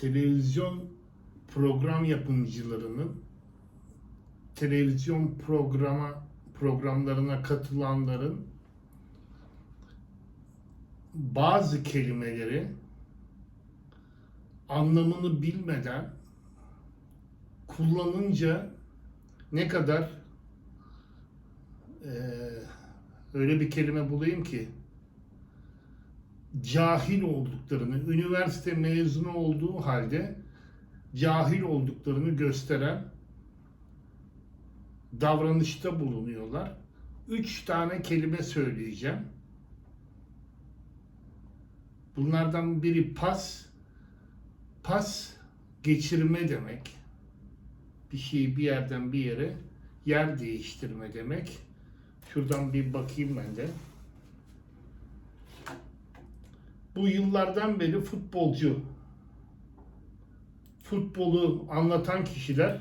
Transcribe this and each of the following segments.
televizyon program yapımcılarının televizyon programa programlarına katılanların bazı kelimeleri anlamını bilmeden kullanınca ne kadar eee, öyle bir kelime bulayım ki cahil olduklarını, üniversite mezunu olduğu halde cahil olduklarını gösteren davranışta bulunuyorlar. Üç tane kelime söyleyeceğim. Bunlardan biri pas. Pas geçirme demek. Bir şeyi bir yerden bir yere yer değiştirme demek. Şuradan bir bakayım ben de. Bu yıllardan beri futbolcu, futbolu anlatan kişiler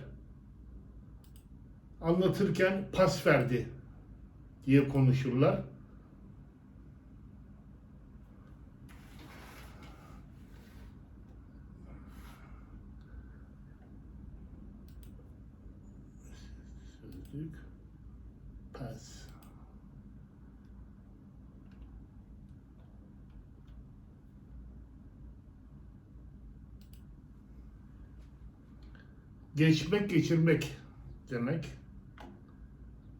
anlatırken pas verdi diye konuşurlar. Sözlük pas. Geçmek, geçirmek demek.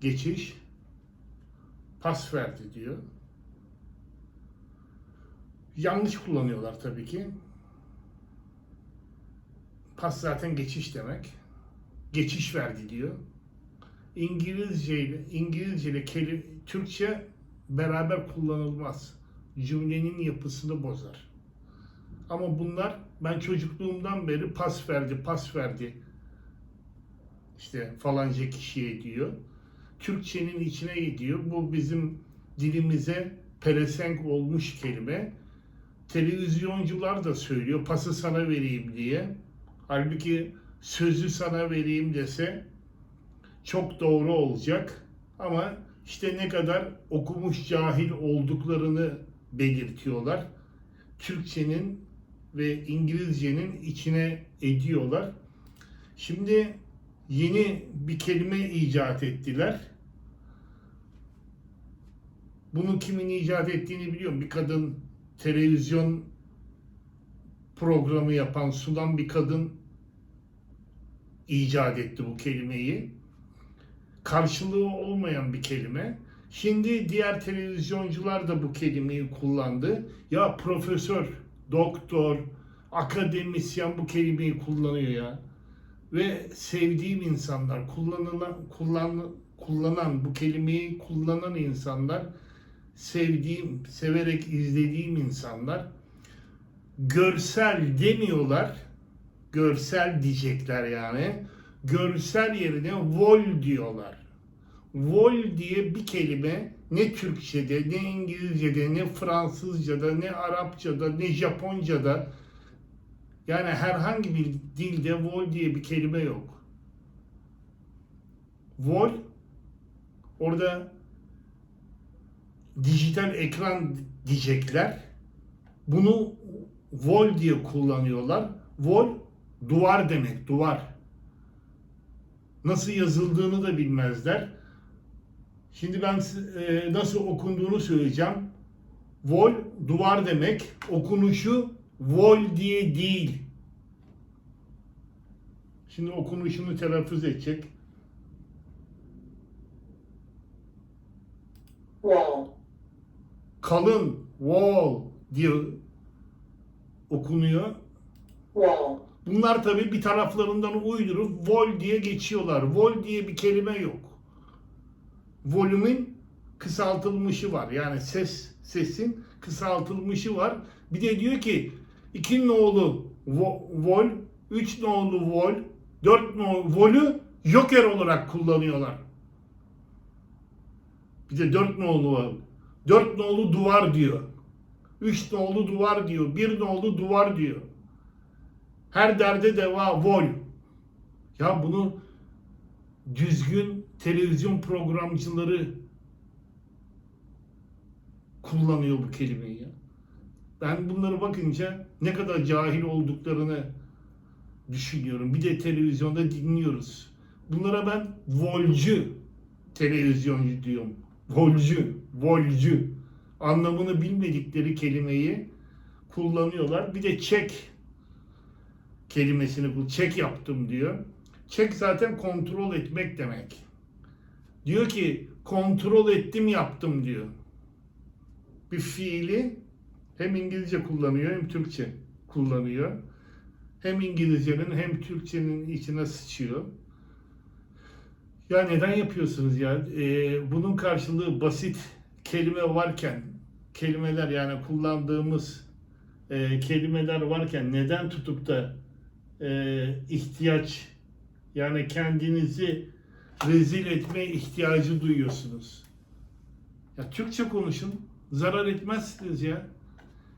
Geçiş, pas verdi diyor. Yanlış kullanıyorlar tabii ki. Pas zaten geçiş demek. Geçiş verdi diyor. İngilizce ile İngilizce ile keli- Türkçe beraber kullanılmaz. Cümlenin yapısını bozar. Ama bunlar ben çocukluğumdan beri pas verdi, pas verdi. İşte falanca kişiye diyor. Türkçenin içine gidiyor. Bu bizim dilimize pelesenk olmuş kelime. Televizyoncular da söylüyor pası sana vereyim diye. Halbuki sözü sana vereyim dese çok doğru olacak. Ama işte ne kadar okumuş cahil olduklarını belirtiyorlar. Türkçenin ve İngilizcenin içine ediyorlar. Şimdi yeni bir kelime icat ettiler. Bunu kimin icat ettiğini biliyorum. Bir kadın televizyon programı yapan, sunan bir kadın icat etti bu kelimeyi. Karşılığı olmayan bir kelime. Şimdi diğer televizyoncular da bu kelimeyi kullandı. Ya profesör, doktor, akademisyen bu kelimeyi kullanıyor ya ve sevdiğim insanlar, kullanılan, kullan, kullanan, bu kelimeyi kullanan insanlar, sevdiğim, severek izlediğim insanlar, görsel demiyorlar, görsel diyecekler yani, görsel yerine vol diyorlar. Vol diye bir kelime ne Türkçe'de, ne İngilizce'de, ne Fransızca'da, ne Arapça'da, ne Japonca'da yani herhangi bir dilde vol diye bir kelime yok. Vol orada dijital ekran diyecekler. Bunu vol diye kullanıyorlar. Vol duvar demek, duvar. Nasıl yazıldığını da bilmezler. Şimdi ben e, nasıl okunduğunu söyleyeceğim. Vol duvar demek. Okunuşu vol diye değil. Şimdi okunuşunu telaffuz edecek. wall, Kalın wall diye okunuyor. wall, Bunlar tabii bir taraflarından uydurup vol diye geçiyorlar. Vol diye bir kelime yok. Volümün kısaltılmışı var. Yani ses sesin kısaltılmışı var. Bir de diyor ki iki nolu vo- vol, üç nolu vol, dört nolu volü joker olarak kullanıyorlar. Bir de dört nolu var. Dört nolu duvar diyor. Üç nolu duvar diyor. Bir nolu duvar diyor. Her derde deva vol. Ya bunu düzgün televizyon programcıları kullanıyor bu kelimeyi ya. Ben bunları bakınca ne kadar cahil olduklarını düşünüyorum. Bir de televizyonda dinliyoruz. Bunlara ben volcu televizyoncu diyorum. Volcu, volcu. Anlamını bilmedikleri kelimeyi kullanıyorlar. Bir de çek kelimesini bu çek yaptım diyor. Çek zaten kontrol etmek demek. Diyor ki kontrol ettim yaptım diyor. Bir fiili hem İngilizce kullanıyor hem Türkçe kullanıyor. Hem İngilizcenin hem Türkçenin içine sıçıyor. Ya neden yapıyorsunuz ya? Ee, bunun karşılığı basit kelime varken, kelimeler yani kullandığımız e, kelimeler varken neden tutup da e, ihtiyaç yani kendinizi rezil etme ihtiyacı duyuyorsunuz? Ya Türkçe konuşun, zarar etmezsiniz ya.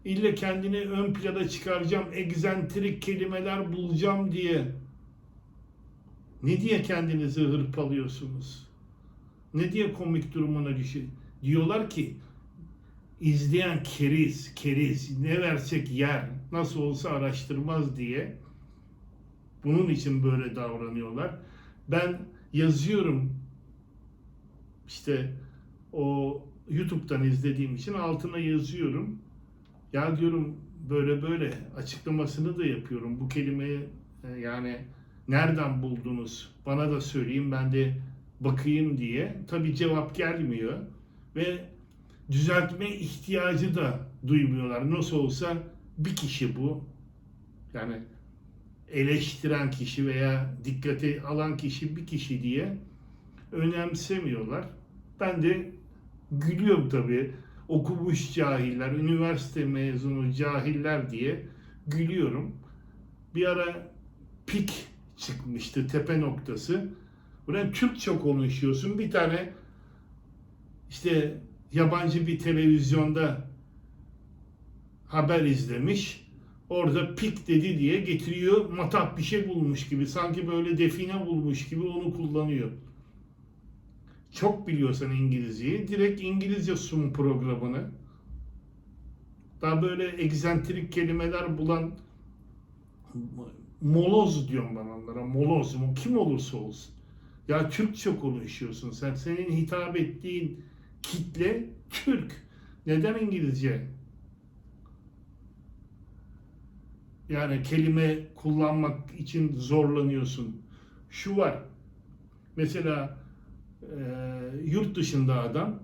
İlle kendini ön plana çıkaracağım, egzantrik kelimeler bulacağım diye. Ne diye kendinizi hırpalıyorsunuz? Ne diye komik durumuna düşün? Diyorlar ki izleyen keriz, keriz, ne versek yer, nasıl olsa araştırmaz diye. Bunun için böyle davranıyorlar. Ben yazıyorum işte o YouTube'dan izlediğim için altına yazıyorum. Ya diyorum böyle böyle açıklamasını da yapıyorum. Bu kelimeyi e, yani nereden buldunuz? Bana da söyleyin ben de bakayım diye. Tabii cevap gelmiyor ve düzeltme ihtiyacı da duymuyorlar. Nasıl olsa bir kişi bu. Yani eleştiren kişi veya dikkate alan kişi bir kişi diye önemsemiyorlar. Ben de gülüyorum tabii. Okumuş cahiller, üniversite mezunu cahiller diye gülüyorum. Bir ara pik çıkmıştı tepe noktası. Ulan Türkçe konuşuyorsun. Bir tane işte yabancı bir televizyonda haber izlemiş. Orada pik dedi diye getiriyor matah bir şey bulmuş gibi. Sanki böyle define bulmuş gibi onu kullanıyor. Çok biliyorsan İngilizceyi direkt İngilizce sun programını. Daha böyle egzantrik kelimeler bulan moloz diyorum ben onlara. Moloz mu? Kim olursa olsun. Ya Türkçe konuşuyorsun sen. Senin hitap ettiğin kitle Türk. Neden İngilizce? Yani kelime kullanmak için zorlanıyorsun. Şu var. Mesela yurt dışında adam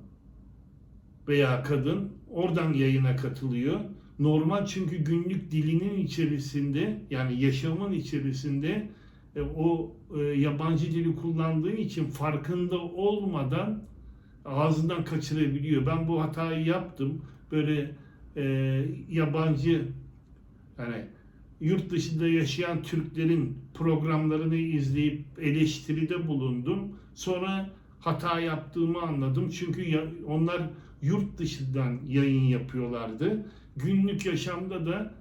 veya kadın oradan yayına katılıyor. Normal çünkü günlük dilinin içerisinde yani yaşamın içerisinde e, o e, yabancı dili kullandığı için farkında olmadan ağzından kaçırabiliyor. Ben bu hatayı yaptım. Böyle e, yabancı yani yurt dışında yaşayan Türklerin programlarını izleyip eleştiride bulundum. Sonra hata yaptığımı anladım. Çünkü onlar yurt dışından yayın yapıyorlardı. Günlük yaşamda da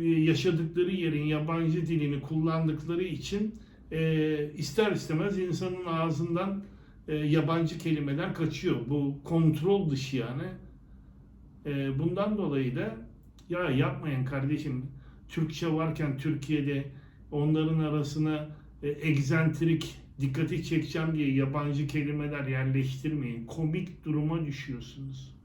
e, yaşadıkları yerin yabancı dilini kullandıkları için e, ister istemez insanın ağzından e, yabancı kelimeler kaçıyor. Bu kontrol dışı yani. Bundan dolayı da ya yapmayın kardeşim Türkçe varken Türkiye'de onların arasına e, egzantrik dikkati çekeceğim diye yabancı kelimeler yerleştirmeyin. Komik duruma düşüyorsunuz.